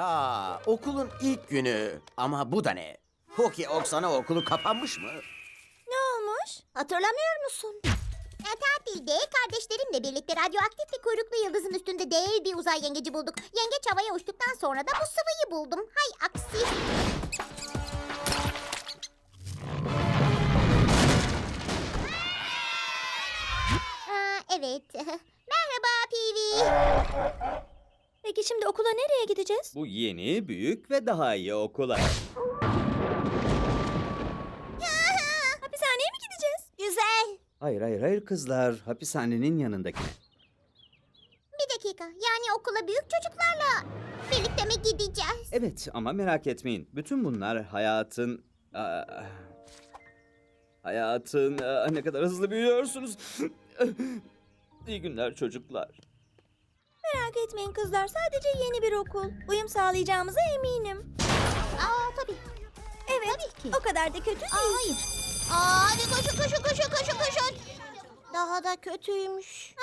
Aa, okulun ilk günü. Ama bu da ne? Hoki Oksana okulu kapanmış mı? Ne olmuş? Hatırlamıyor musun? Tatilde kardeşlerimle birlikte radyoaktif bir kuyruklu yıldızın üstünde dev bir uzay yengeci bulduk. Yengeç havaya uçtuktan sonra da bu sıvıyı buldum. Hay aksi. Aa, evet. Peki şimdi okula nereye gideceğiz? Bu yeni, büyük ve daha iyi okula. Hapishaneye mi gideceğiz? Güzel. Hayır hayır hayır kızlar. Hapishanenin yanındaki. Bir dakika. Yani okula büyük çocuklarla birlikte mi gideceğiz? Evet ama merak etmeyin. Bütün bunlar hayatın... Aa, hayatın... aa, ne kadar hızlı büyüyorsunuz. İyi günler çocuklar. Merak etmeyin kızlar. Sadece yeni bir okul. Uyum sağlayacağımıza eminim. Aa tabii. Evet. O kadar da kötü değil. Aa, hayır. Aa, hadi koşun koşun koşun koşun koşun. Daha da kötüymüş.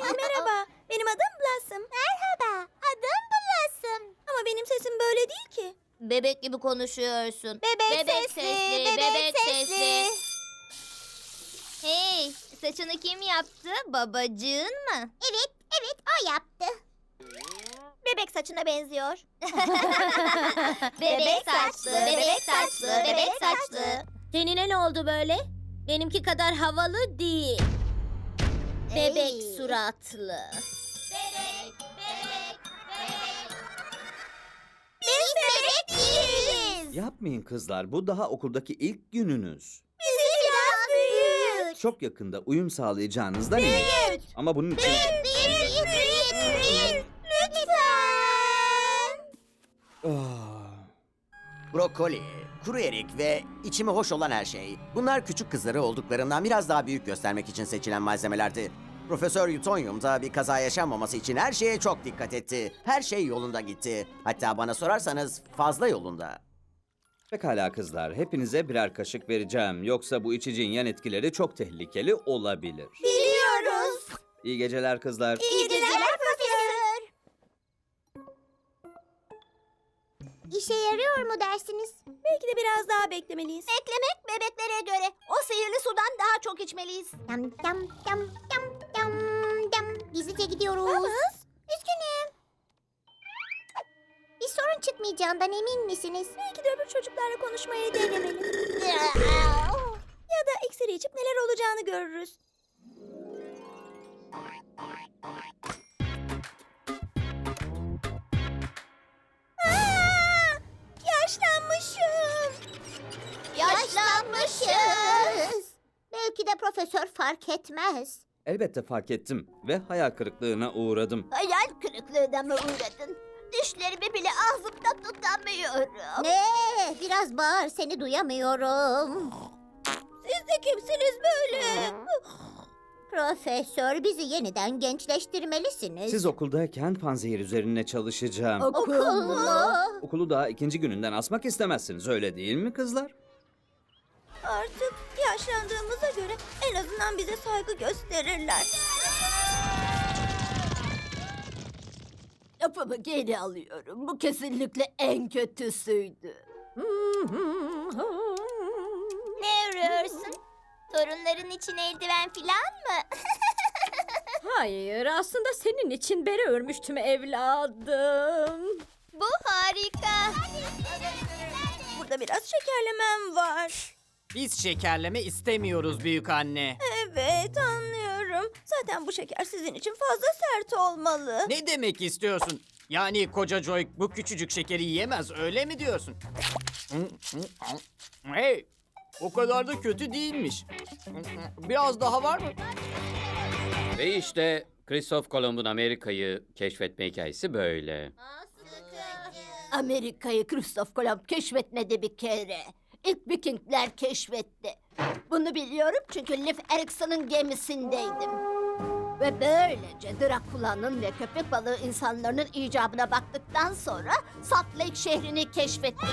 Hey, merhaba. Benim adım Blossom. Merhaba. Adım Blossom. Ama benim sesim böyle değil ki. Bebek gibi konuşuyorsun. Bebek sesli, bebek sesli. Hey, saçını kim yaptı? Babacığın mı? Evet, evet o yaptı. Bebek saçına benziyor. Bebek saçlı, bebek saçlı, bebek saçlı. Tenine ne oldu böyle? Benimki kadar havalı değil. Bebek Ey. suratlı. Biz bebek değiliz. Yapmayın kızlar. Bu daha okuldaki ilk gününüz. Büyük. Çok yakında uyum sağlayacağınızdan eminim. Ama bunun için... Büyük, büyük, büyük, büyük. Lütfen. Ah. Brokoli, kuru erik ve içime hoş olan her şey. Bunlar küçük kızları olduklarından biraz daha büyük göstermek için seçilen malzemelerdi. Profesör Yutonyum da bir kaza yaşanmaması için her şeye çok dikkat etti. Her şey yolunda gitti. Hatta bana sorarsanız fazla yolunda. Pekala kızlar. Hepinize birer kaşık vereceğim. Yoksa bu içeceğin yan etkileri çok tehlikeli olabilir. Biliyoruz. İyi geceler kızlar. İyi geceler profesör. İşe yarıyor mu dersiniz? Belki de biraz daha beklemeliyiz. Beklemek bebeklere göre. O sihirli sudan daha çok içmeliyiz. Dam dam dam dam dam dam. Gizlice gidiyoruz. Üzgünüm. Bir sorun çıkmayacağından emin misiniz? Belki de öbür çocuklarla konuşmayı denemeli. Ya da iksiri içip neler olacağını görürüz. Aa, yaşlanmışım. Yaşlanmışız. Belki de profesör fark etmez. Elbette fark ettim ve hayal kırıklığına uğradım. Hayal kırıklığına mı uğradın? Düşlerimi bile ağzımda tutamıyorum. Ne? Biraz bağır seni duyamıyorum. Siz de kimsiniz böyle? Profesör bizi yeniden gençleştirmelisiniz. Siz okuldayken panzehir üzerine çalışacağım. Okul mu? Okulu daha ikinci gününden asmak istemezsiniz öyle değil mi kızlar? Artık yaşlandığımıza göre en azından bize saygı gösterirler. Lafımı geri alıyorum. Bu kesinlikle en kötüsüydü. Ne örüyorsun? Torunların için eldiven filan mı? Hayır, aslında senin için bere örmüştüm evladım. Bu harika. Burada biraz şekerlemem var. Biz şekerleme istemiyoruz büyük anne. Evet anlıyorum. Zaten bu şeker sizin için fazla sert olmalı. Ne demek istiyorsun? Yani koca Joy bu küçücük şekeri yiyemez öyle mi diyorsun? Hey, o kadar da kötü değilmiş. Biraz daha var mı? Ve işte Christoph Kolomb'un Amerika'yı keşfetme hikayesi böyle. Amerika'yı Christoph Kolomb keşfetmedi bir kere. İlk Vikingler keşfetti. Bunu biliyorum çünkü Leif Erikson'un gemisindeydim. Ve böylece Drakula'nın ve köpek balığı insanlarının icabına baktıktan sonra Salt Lake şehrini keşfettik.